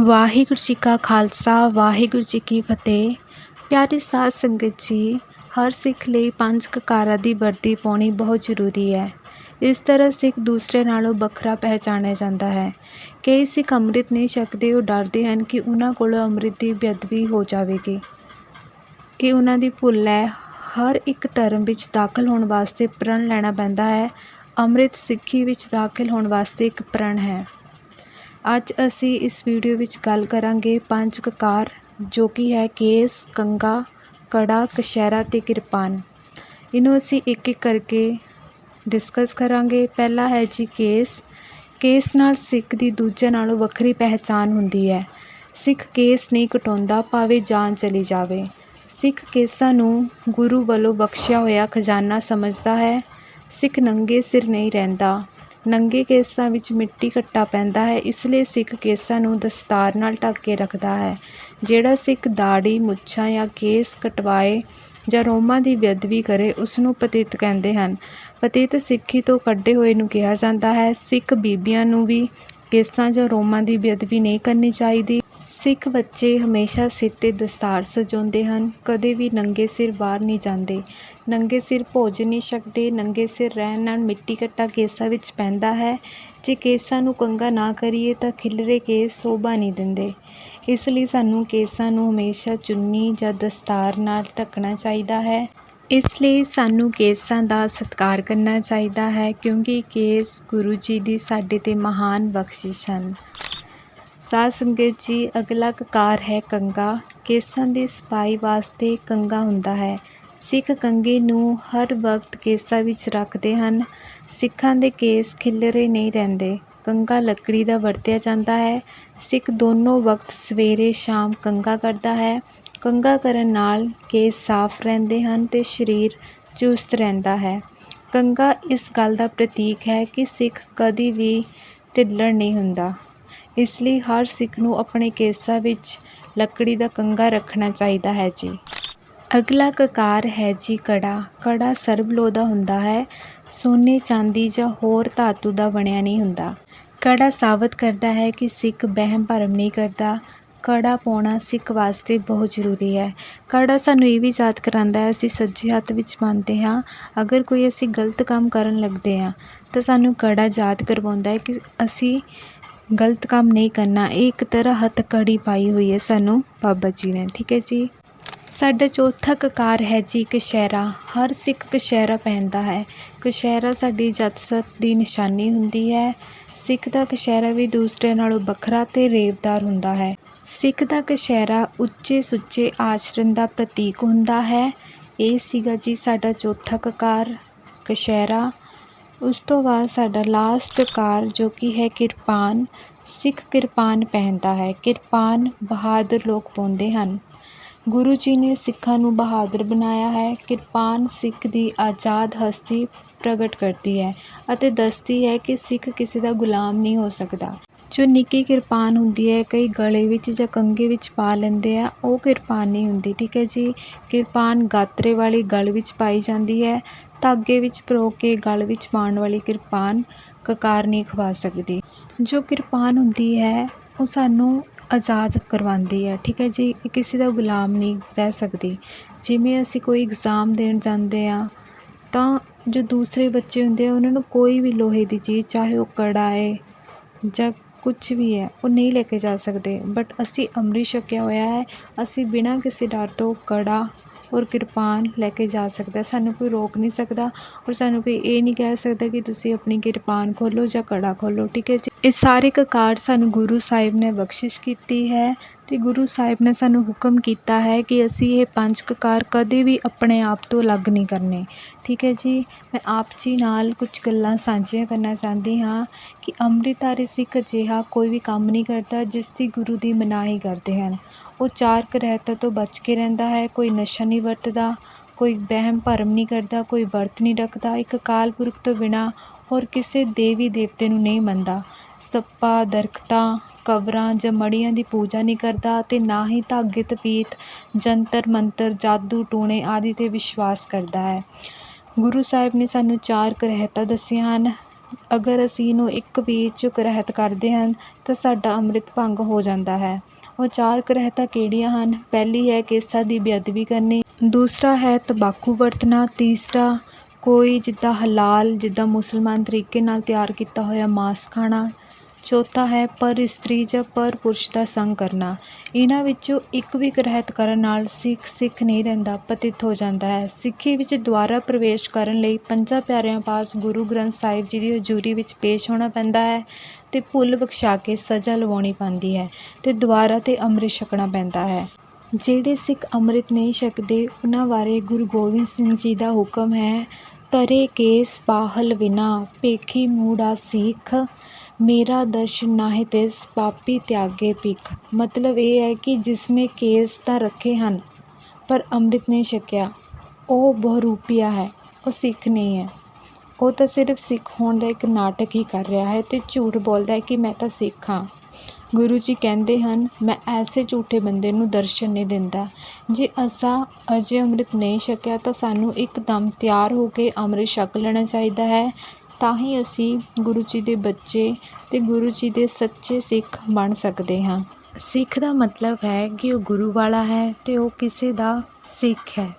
ਵਾਹਿਗੁਰੂ ਜੀ ਕਾ ਖਾਲਸਾ, ਵਾਹਿਗੁਰੂ ਜੀ ਕੀ ਫਤਿਹ। ਪਿਆਰੀ ਸਾਧ ਸੰਗਤ ਜੀ, ਹਰ ਸਿੱਖ ਲਈ ਪੰਜ ਕਕਾਰਾਂ ਦੀ ਵਰਦੀ ਪਾਉਣੀ ਬਹੁਤ ਜ਼ਰੂਰੀ ਹੈ। ਇਸ ਤਰ੍ਹਾਂ ਸਿੱਖ ਦੂਸਰੇ ਨਾਲੋਂ ਵੱਖਰਾ ਪਹਿਚਾਣਿਆ ਜਾਂਦਾ ਹੈ। ਕਈ ਸਿੱਖ ਅੰਮ੍ਰਿਤ ਨਹੀਂ ਛਕਦੇ, ਉਹ ਡਰਦੇ ਹਨ ਕਿ ਉਹਨਾਂ ਕੋਲੋਂ ਅੰਮ੍ਰਿਤ ਦੀ ਬੇਅਦਬੀ ਹੋ ਜਾਵੇਗੀ। ਇਹ ਉਹਨਾਂ ਦੀ ਭੁੱਲ ਹੈ। ਹਰ ਇੱਕ ਧਰਮ ਵਿੱਚ ਦਾਖਲ ਹੋਣ ਵਾਸਤੇ ਪ੍ਰਣ ਲੈਣਾ ਪੈਂਦਾ ਹੈ। ਅੰਮ੍ਰਿਤ ਸਿੱਖੀ ਵਿੱਚ ਦਾਖਲ ਹੋਣ ਵਾਸਤੇ ਇੱਕ ਪ੍ਰਣ ਹੈ। ਅੱਜ ਅਸੀਂ ਇਸ ਵੀਡੀਓ ਵਿੱਚ ਗੱਲ ਕਰਾਂਗੇ ਪੰਜ ਕਕਾਰ, ਜੋ ਕਿ ਹੈ ਕੇਸ ਕੰਗਾ ਕੜਾ, ਕਸ਼ਹਿਰਾ ਅਤੇ ਕਿਰਪਾਨ। ਇਹਨੂੰ ਅਸੀਂ ਇੱਕ ਇੱਕ ਕਰਕੇ ਡਿਸਕਸ ਕਰਾਂਗੇ। ਪਹਿਲਾ ਹੈ ਜੀ ਕੇਸ। ਕੇਸ ਨਾਲ ਸਿੱਖ ਦੀ ਦੂਜੇ ਨਾਲੋਂ ਵੱਖਰੀ ਪਹਿਚਾਣ ਹੁੰਦੀ ਹੈ। ਸਿੱਖ ਕੇਸ ਨਹੀਂ ਕਟਾਉਂਦਾ, ਭਾਵੇਂ ਜਾਨ ਚਲੀ ਜਾਵੇ। ਸਿੱਖ ਕੇਸਾਂ ਨੂੰ ਗੁਰੂ ਵੱਲੋਂ ਬਖਸ਼ਿਆ ਹੋਇਆ ਖਜ਼ਾਨਾ ਸਮਝਦਾ ਹੈ। ਸਿੱਖ ਨੰਗੇ ਸਿਰ ਨਹੀਂ ਰਹਿੰਦਾ। ਨੰਗੇ ਕੇਸਾਂ ਵਿੱਚ ਮਿੱਟੀ ਘੱਟਾ ਪੈਂਦਾ ਹੈ, ਇਸ ਲਈ ਸਿੱਖ ਕੇਸਾਂ ਨੂੰ ਦਸਤਾਰ ਨਾਲ ਢੱਕ ਕੇ ਰੱਖਦਾ ਹੈ। ਜਿਹੜਾ ਸਿੱਖ ਦਾੜੀ, ਮੁੱਛਾਂ ਜਾਂ ਕੇਸ ਕਟਵਾਏ ਜਾਂ ਰੋਮਾਂ ਦੀ ਬੇਅਦਬੀ ਕਰੇ ਉਸ ਨੂੰ ਪਤਿਤ ਕਹਿੰਦੇ ਹਨ। ਪਤਿਤ ਸਿੱਖੀ ਤੋਂ ਕੱਢੇ ਹੋਏ ਨੂੰ ਕਿਹਾ ਜਾਂਦਾ ਹੈ, ਸਿੱਖ ਬੀਬੀਆਂ ਨੂੰ ਵੀ ਕੇਸਾਂ ਜਾਂ ਰੋਮਾਂ ਦੀ ਬੇਅਦਬੀ ਨਹੀਂ ਕਰਨੀ ਚਾਹੀਦੀ। ਸਿੱਖ ਬੱਚੇ ਹਮੇਸ਼ਾ ਸਿਰ 'ਤੇ ਦਸਤਾਰ ਸਜਾਉਂਦੇ ਹਨ, ਕਦੇ ਵੀ ਨੰਗੇ ਸਿਰ ਬਾਹਰ ਨਹੀਂ ਜਾਂਦੇ। ਨੰਗੇ ਸਿਰ ਭੋਜਨ ਨਹੀਂ ਛਕਦੇ ਨੰਗੇ ਸਿਰ ਰਹਿਣ ਨਾਲ ਮਿੱਟੀ ਘੱਟਾ ਕੇਸਾਂ ਵਿੱਚ ਪੈਂਦਾ ਹੈ। ਜੇ ਕੇਸਾਂ ਨੂੰ ਕੰਘਾ ਨਾ ਕਰੀਏ ਤਾਂ ਖਿਲਰੇ ਕੇਸ ਸ਼ੋਭਾ ਨਹੀਂ ਦਿੰਦੇ। ਇਸ ਲਈ ਸਾਨੂੰ ਕੇਸਾਂ ਨੂੰ ਹਮੇਸ਼ਾ ਚੁੰਨੀ ਜਾਂ ਦਸਤਾਰ ਨਾਲ ਢੱਕਣਾ ਚਾਹੀਦਾ ਹੈ। ਇਸ ਲਈ ਸਾਨੂੰ ਕੇਸਾਂ ਦਾ ਸਤਿਕਾਰ ਕਰਨਾ ਚਾਹੀਦਾ ਹੈ ਕਿਉਂਕਿ ਕੇਸ ਗੁਰੂ ਜੀ ਦੀ ਸਾਡੇ 'ਤੇ ਮਹਾਨ ਬਖਸ਼ਿਸ਼ ਹਨ। ਸਾਧ ਸੰਗਤ ਜੀ, ਅਗਲਾ ਕਕਾਰ ਹੈ ਕੰਘਾ ਕੇਸਾਂ ਦੀ ਸਫ਼ਾਈ ਵਾਸਤੇ ਕੰਘਾ ਹੁੰਦਾ ਹੈ। ਸਿੱਖ ਕੰਘੇ ਨੂੰ ਹਰ ਵਕਤ ਕੇਸਾਂ ਵਿੱਚ ਰੱਖਦੇ ਹਨ। ਸਿੱਖਾਂ ਦੇ ਕੇਸ ਖਿਲਰੇ ਨਹੀਂ ਰਹਿੰਦੇ। ਕੰਘਾ ਲੱਕੜੀ ਦਾ ਵਰਤਿਆ ਜਾਂਦਾ ਹੈ। ਸਿੱਖ ਦੋਨੋਂ ਵਕਤ ਸਵੇਰੇ ਸ਼ਾਮ ਕੰਘਾ ਕਰਦਾ ਹੈ। ਕੰਘਾ ਕਰਨ ਨਾਲ ਕੇਸ ਸਾਫ਼ ਰਹਿੰਦੇ ਹਨ ਤੇ ਸਰੀਰ ਚੁਸਤ ਰਹਿੰਦਾ ਹੈ। ਕੰਘਾ ਇਸ ਗੱਲ ਦਾ ਪ੍ਰਤੀਕ ਹੈ ਕਿ ਸਿੱਖ ਕਦੀ ਵੀ ਢਿੱਲੜ ਨਹੀਂ ਹੁੰਦਾ। ਇਸ ਲਈ ਹਰ ਸਿੱਖ ਨੂੰ ਆਪਣੇ ਕੇਸਾਂ ਵਿੱਚ ਲੱਕੜੀ ਦਾ ਕੰਘਾ ਰੱਖਣਾ ਚਾਹੀਦਾ ਹੈ ਜੀ। ਅਗਲਾ ਕਕਾਰ ਹੈ ਜੀ ਕੜਾ। ਕੜਾ ਸਰਬ ਲੋਹ ਦਾ ਹੁੰਦਾ ਹੈ। ਸੋਨੇ, ਚਾਂਦੀ ਜਾਂ ਹੋਰ ਧਾਤੂ ਦਾ ਬਣਿਆ ਨਹੀਂ ਹੁੰਦਾ। ਕੜਾ ਸਾਬਤ ਕਰਦਾ ਹੈ ਕਿ ਸਿੱਖ ਵਹਿਮ ਭਰਮ ਨਹੀਂ ਕਰਦਾ। ਕੜਾ ਪਾਉਣਾ ਸਿੱਖ ਵਾਸਤੇ ਬਹੁਤ ਜ਼ਰੂਰੀ ਹੈ। ਕੜਾ ਸਾਨੂੰ ਇਹ ਵੀ ਯਾਦ ਕਰਾਉਂਦਾ ਹੈ, ਅਸੀਂ ਸੱਜੇ ਹੱਥ ਵਿੱਚ ਪਾਉਂਦੇ ਹਾਂ। ਅਗਰ ਕੋਈ ਅਸੀਂ ਗਲਤ ਕੰਮ ਕਰਨ ਲੱਗਦੇ ਹਾਂ, ਤਾਂ ਸਾਨੂੰ ਕੜਾ ਯਾਦ ਕਰਵਾਉਂਦਾ ਹੈ ਕਿ ਅਸੀਂ ਗਲਤ ਕੰਮ ਨਹੀਂ ਕਰਨਾ ਇਹ ਇੱਕ ਤਰ੍ਹਾਂ ਹੱਥ ਕੜੀ ਪਾਈ ਹੋਈ ਹੈ ਸਾਨੂੰ ਬਾਬਾ ਜੀ ਨੇ, ਠੀਕ ਹੈ ਜੀ? ਸਾਡਾ ਚੌਥਾ ਕਕਾਰ ਹੈ ਜੀ ਕਸ਼ਹਿਰਾ, ਹਰ ਸਿੱਖ ਕਸ਼ਹਿਰਾ ਪਹਿਨਦਾ ਹੈ। ਕਸ਼ਹਿਰਾ ਸਾਡੀ ਜੱਤਸਤ ਦੀ ਨਿਸ਼ਾਨੀ ਹੁੰਦੀ ਹੈ। ਸਿੱਖ ਦਾ ਕਸ਼ਹਿਰਾ ਵੀ ਦੂਸਰੇ ਨਾਲੋਂ ਵੱਖਰਾ ਤੇ ਰੇਵਦਾਰ ਹੁੰਦਾ ਹੈ। ਸਿੱਖ ਦਾ ਕਸ਼ਹਿਰਾ ਉੱਚੇ ਸੁੱਚੇ ਆਚਰਣ ਦਾ ਪ੍ਰਤੀਕ ਹੁੰਦਾ ਹੈ। ਇਹ ਸੀਗਾ ਜੀ ਸਾਡਾ ਚੌਥਾ ਕਕਾਰ ਕਸ਼ਹਿਰਾ। ਉਸ ਤੋਂ ਬਾਅਦ ਸਾਡਾ ਲਾਸਟ ਕਕਾਰ ਜੋ ਕਿ ਹੈ ਕਿਰਪਾਨ, ਸਿੱਖ ਕਿਰਪਾਨ ਪਹਿਨਦਾ ਹੈ। ਕਿਰਪਾਨ ਬਹਾਦਰ ਲੋਕ ਪਾਉਂਦੇ ਹਨ। ਗੁਰੂ ਜੀ ਨੇ ਸਿੱਖਾਂ ਨੂੰ ਬਹਾਦਰ ਬਣਾਇਆ ਹੈ। ਕਿਰਪਾਨ ਸਿੱਖ ਦੀ ਆਜ਼ਾਦ ਹਸਤੀ ਪ੍ਰਗਟ ਕਰਦੀ ਹੈ ਅਤੇ ਦੱਸਦੀ ਹੈ ਕਿ ਸਿੱਖ ਕਿਸੇ ਦਾ ਗੁਲਾਮ ਨਹੀਂ ਹੋ ਸਕਦਾ। ਜੋ ਨਿੱਕੀ ਕਿਰਪਾਨ ਹੁੰਦੀ ਹੈ, ਕਈ ਗਲੇ ਵਿੱਚ ਜਾਂ ਕੰਘੇ ਵਿੱਚ ਪਾ ਲੈਂਦੇ ਆ, ਉਹ ਕਿਰਪਾਨ ਨਹੀਂ ਹੁੰਦੀ, ਠੀਕ ਹੈ ਜੀ? ਕਿਰਪਾਨ ਗਾਤਰੇ ਵਾਲੀ ਗਲ ਵਿੱਚ ਪਾਈ ਜਾਂਦੀ ਹੈ, ਧਾਗੇ ਵਿੱਚ ਪਰੋ ਕੇ ਗਲ ਵਿੱਚ ਪਾਉਣ ਵਾਲੀ ਕਿਰਪਾਨ ਕਕਾਰ ਨਹੀਂ ਖਵਾ ਸਕਦੀ। ਜੋ ਕਿਰਪਾਨ ਹੁੰਦੀ ਹੈ, ਉਹ ਸਾਨੂੰ ਆਜ਼ਾਦ ਕਰਵਾਉਂਦੀ ਹੈ, ਠੀਕ ਹੈ ਜੀ? ਕਿਸੇ ਦਾ ਗੁਲਾਮ ਨਹੀਂ ਰਹਿ ਸਕਦੀ। ਜਿਵੇਂ ਅਸੀਂ ਕੋਈ ਐਗਜ਼ਾਮ ਦੇਣ ਜਾਂਦੇ ਆ, ਤਾਂ ਜੋ ਦੂਸਰੇ ਬੱਚੇ ਹੁੰਦੇ ਆ, ਉਹਨਾਂ ਨੂੰ ਕੋਈ ਵੀ ਲੋਹੇ ਦੀ ਚੀਜ਼, ਚਾਹੇ ਉਹ ਕੜਾ ਹੈ ਜਾਂ ਕੁਛ ਵੀ ਹੈ, ਉਹ ਨਹੀਂ ਲੈ ਕੇ ਜਾ ਸਕਦੇ। ਬਟ ਅਸੀਂ ਅੰਮ੍ਰਿਤ ਛਕਿਆ ਹੋਇਆ ਹੈ, ਅਸੀਂ ਬਿਨਾਂ ਕਿਸੇ ਡਰ ਤੋਂ ਕੜਾ ਔਰ ਕਿਰਪਾਨ ਲੈ ਕੇ ਜਾ ਸਕਦਾ ਸਾਨੂੰ ਕੋਈ ਰੋਕ ਨਹੀਂ ਸਕਦਾ ਔਰ ਸਾਨੂੰ ਕੋਈ ਇਹ ਨਹੀਂ ਕਹਿ ਸਕਦਾ ਕਿ ਤੁਸੀਂ ਆਪਣੀ ਕਿਰਪਾਨ ਖੋਲ੍ਹੋ ਜਾਂ ਕੜਾ ਖੋਲ੍ਹੋ, ਠੀਕ ਹੈ ਜੀ? ਇਹ ਸਾਰੇ ਕਕਾਰ ਸਾਨੂੰ ਗੁਰੂ ਸਾਹਿਬ ਨੇ ਬਖਸ਼ਿਸ਼ ਕੀਤੀ ਹੈ। ਅਤੇ ਗੁਰੂ ਸਾਹਿਬ ਨੇ ਸਾਨੂੰ ਹੁਕਮ ਕੀਤਾ ਹੈ ਕਿ ਅਸੀਂ ਇਹ ਪੰਜ ਕਕਾਰ ਕਦੇ ਵੀ ਆਪਣੇ ਆਪ ਤੋਂ ਅਲੱਗ ਨਹੀਂ ਕਰਨੇ। ਠੀਕ ਹੈ ਜੀ? ਮੈਂ ਆਪ ਜੀ ਨਾਲ ਕੁਝ ਗੱਲਾਂ ਸਾਂਝੀਆਂ ਕਰਨਾ ਚਾਹੁੰਦੀ ਹਾਂ ਕਿ ਅੰਮ੍ਰਿਤਧਾਰੀ ਸਿੱਖ ਅਜਿਹਾ ਕੋਈ ਵੀ ਕੰਮ ਨਹੀਂ ਕਰਦਾ ਜਿਸ ਦੀ ਗੁਰੂ ਦੀ ਮਨਾਹੀ ਕਰਦੇ ਹਨ। ਉਹ ਚਾਰ ਕਰਹਿਤਾ ਤੋਂ ਬਚ ਕੇ ਰਹਿੰਦਾ ਹੈ, ਕੋਈ ਨਸ਼ਾ ਨਹੀਂ ਵਰਤਦਾ, ਕੋਈ ਵਹਿਮ ਭਰਮ ਨਹੀਂ ਕਰਦਾ, ਕੋਈ ਵਰਤ ਨਹੀਂ ਰੱਖਦਾ। ਇੱਕ ਅਕਾਲ ਪੁਰਖ ਤੋਂ ਬਿਨਾਂ ਹੋਰ ਕਿਸੇ ਦੇਵੀ ਦੇਵਤੇ ਨੂੰ ਨਹੀਂ ਮੰਨਦਾ। ਸੱਪਾਂ, ਦਰਖਤਾਂ ਕਬਰਾਂ ਜਾਂ ਮੜੀਆਂ ਦੀ ਪੂਜਾ ਨਹੀਂ ਕਰਦਾ ਅਤੇ ਨਾ ਹੀ ਧਾਗੇ, ਤਪੀਤ, ਜੰਤਰ, ਮੰਤਰ, ਜਾਦੂ, ਟੂਣੇ ਆਦਿ 'ਤੇ ਵਿਸ਼ਵਾਸ ਕਰਦਾ ਹੈ। ਗੁਰੂ ਸਾਹਿਬ ਨੇ ਸਾਨੂੰ ਚਾਰ ਕਰਹਿਤਾ ਦੱਸੀਆਂ ਹਨ। ਅਗਰ ਅਸੀਂ ਇਹਨੂੰ ਇੱਕ ਵੀ 'ਚ ਰਹਿਤ ਕਰਦੇ ਹਨ, ਤਾਂ ਸਾਡਾ ਅੰਮ੍ਰਿਤ ਭੰਗ ਹੋ ਜਾਂਦਾ ਹੈ। ਉਹ ਚਾਰ ਕਰਹਿਤਾ ਕਿਹੜੀਆਂ ਹਨ? ਪਹਿਲੀ ਹੈ ਕੇਸਾਂ ਦੀ ਬੇਅਦਬੀ ਕਰਨੀ, ਦੂਸਰਾ ਹੈ ਤੰਬਾਕੂ ਵਰਤਣਾ, ਤੀਸਰਾ ਕੋਈ ਜਿੱਦਾਂ ਹਲਾਲ, ਜਿੱਦਾਂ ਮੁਸਲਮਾਨ ਤਰੀਕੇ ਨਾਲ ਤਿਆਰ ਕੀਤਾ ਹੋਇਆ ਮਾਸ ਖਾਣਾ ਚੌਥਾ ਹੈ, ਪਰ ਇਸਤਰੀ ਜਾਂ ਪਰ ਪੁਰਸ਼ ਦਾ ਸੰਗ ਕਰਨਾ। ਇਹਨਾਂ ਵਿੱਚੋਂ ਇੱਕ ਵੀ ਗ੍ਰਹਿਤ ਕਰਨ ਨਾਲ ਸਿੱਖ ਸਿੱਖ ਨਹੀਂ ਰਹਿੰਦਾ, ਪਤਿਤ ਹੋ ਜਾਂਦਾ ਹੈ। ਸਿੱਖੀ ਵਿੱਚ ਦੁਆਰਾ ਪ੍ਰਵੇਸ਼ ਕਰਨ ਲਈ ਪੰਜਾਂ ਪਿਆਰਿਆਂ ਪਾਸ ਗੁਰੂ ਗ੍ਰੰਥ ਸਾਹਿਬ ਜੀ ਦੀ ਹਜ਼ੂਰੀ ਵਿੱਚ ਪੇਸ਼ ਹੋਣਾ ਪੈਂਦਾ ਹੈ ਅਤੇ ਭੁੱਲ ਬਖਸ਼ਾ ਕੇ ਸਜ਼ਾ ਲਵਾਉਣੀ ਪੈਂਦੀ ਹੈ ਅਤੇ ਦੁਆਰਾ ਤੇ ਅੰਮ੍ਰਿਤ ਛਕਣਾ ਪੈਂਦਾ ਹੈ। ਜਿਹੜੇ ਸਿੱਖ ਅੰਮ੍ਰਿਤ ਨਹੀਂ ਛਕਦੇ, ਉਹਨਾਂ ਬਾਰੇ ਗੁਰੂ ਗੋਬਿੰਦ ਸਿੰਘ ਜੀ ਦਾ ਹੁਕਮ ਹੈ, ਤਰੇ ਕੇਸ ਪਾਹਲ ਵਿਨਾ ਭੇਖੀ ਮੂੜਾ ਸਿੱਖ ਮੇਰਾ ਦਰਸ਼ਨ ਨਾਹਿ ਤਿਸ ਪਾਪੀ ਤਿਆਗੇ ਭਿਖ। ਮਤਲਬ ਇਹ ਹੈ ਕਿ ਜਿਸਨੇ ਕੇਸ ਤਾਂ ਰੱਖੇ ਹਨ, ਪਰ ਅੰਮ੍ਰਿਤ ਨਹੀਂ ਛਕਿਆ। ਉਹ ਬਹੁਰੂਪੀਆ ਹੈ, ਉਹ ਸਿੱਖ ਨਹੀਂ ਹੈ। ਉਹ ਤਾਂ ਸਿਰਫ ਸਿੱਖ ਹੋਣ ਦਾ ਇੱਕ ਨਾਟਕ ਹੀ ਕਰ ਰਿਹਾ ਹੈ ਅਤੇ ਝੂਠ ਬੋਲਦਾ ਹੈ ਕਿ ਮੈਂ ਤਾਂ ਸਿੱਖ ਹਾਂ। ਗੁਰੂ ਜੀ ਕਹਿੰਦੇ ਹਨ, ਮੈਂ ਐਸੇ ਝੂਠੇ ਬੰਦੇ ਨੂੰ ਦਰਸ਼ਨ ਨਹੀਂ ਦਿੰਦਾ। ਜੇ ਅਸਾਂ ਅਜੇ ਅੰਮ੍ਰਿਤ ਨਹੀਂ ਛਕਿਆ ਤਾਂ ਸਾਨੂੰ ਇੱਕਦਮ ਤਿਆਰ ਹੋ ਕੇ ਅੰਮ੍ਰਿਤ ਛਕ ਲੈਣਾ ਚਾਹੀਦਾ ਹੈ ਤਾਂ ਹੀ ਅਸੀਂ ਗੁਰੂ ਜੀ ਦੇ ਬੱਚੇ ਅਤੇ ਗੁਰੂ ਜੀ ਦੇ ਸੱਚੇ ਸਿੱਖ ਬਣ ਸਕਦੇ ਹਾਂ। ਸਿੱਖ ਦਾ ਮਤਲਬ ਹੈ ਕਿ ਉਹ ਗੁਰੂ ਵਾਲਾ ਹੈ ਅਤੇ ਉਹ ਕਿਸੇ ਦਾ ਸਿੱਖ ਹੈ।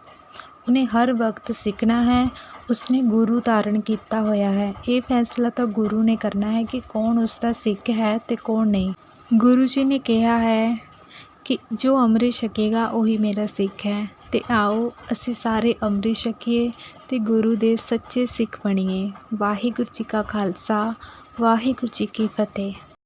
ਉਹਨੇ ਹਰ ਵਕਤ ਸਿੱਖਣਾ ਹੈ, ਉਸਨੇ ਗੁਰੂ ਧਾਰਨ ਕੀਤਾ ਹੋਇਆ ਹੈ। ਇਹ ਫੈਸਲਾ ਤਾਂ ਗੁਰੂ ਨੇ ਕਰਨਾ ਹੈ ਕਿ ਕੌਣ ਉਸਦਾ ਸਿੱਖ ਹੈ ਅਤੇ ਕੌਣ ਨਹੀਂ। ਗੁਰੂ ਜੀ ਨੇ ਕਿਹਾ ਹੈ ਕਿ ਜੋ ਅੰਮ੍ਰਿਤ ਛਕੇਗਾ ਉਹੀ ਮੇਰਾ ਸਿੱਖ ਹੈ। ਅਤੇ ਆਓ ਅਸੀਂ ਸਾਰੇ ਅੰਮ੍ਰਿਤ ਛਕੀਏ ਅਤੇ ਗੁਰੂ ਦੇ ਸੱਚੇ ਸਿੱਖ ਬਣੀਏ। ਵਾਹਿਗੁਰੂ ਜੀ ਕਾ ਖਾਲਸਾ, ਵਾਹਿਗੁਰੂ ਜੀ ਕੀ ਫਤਿਹ।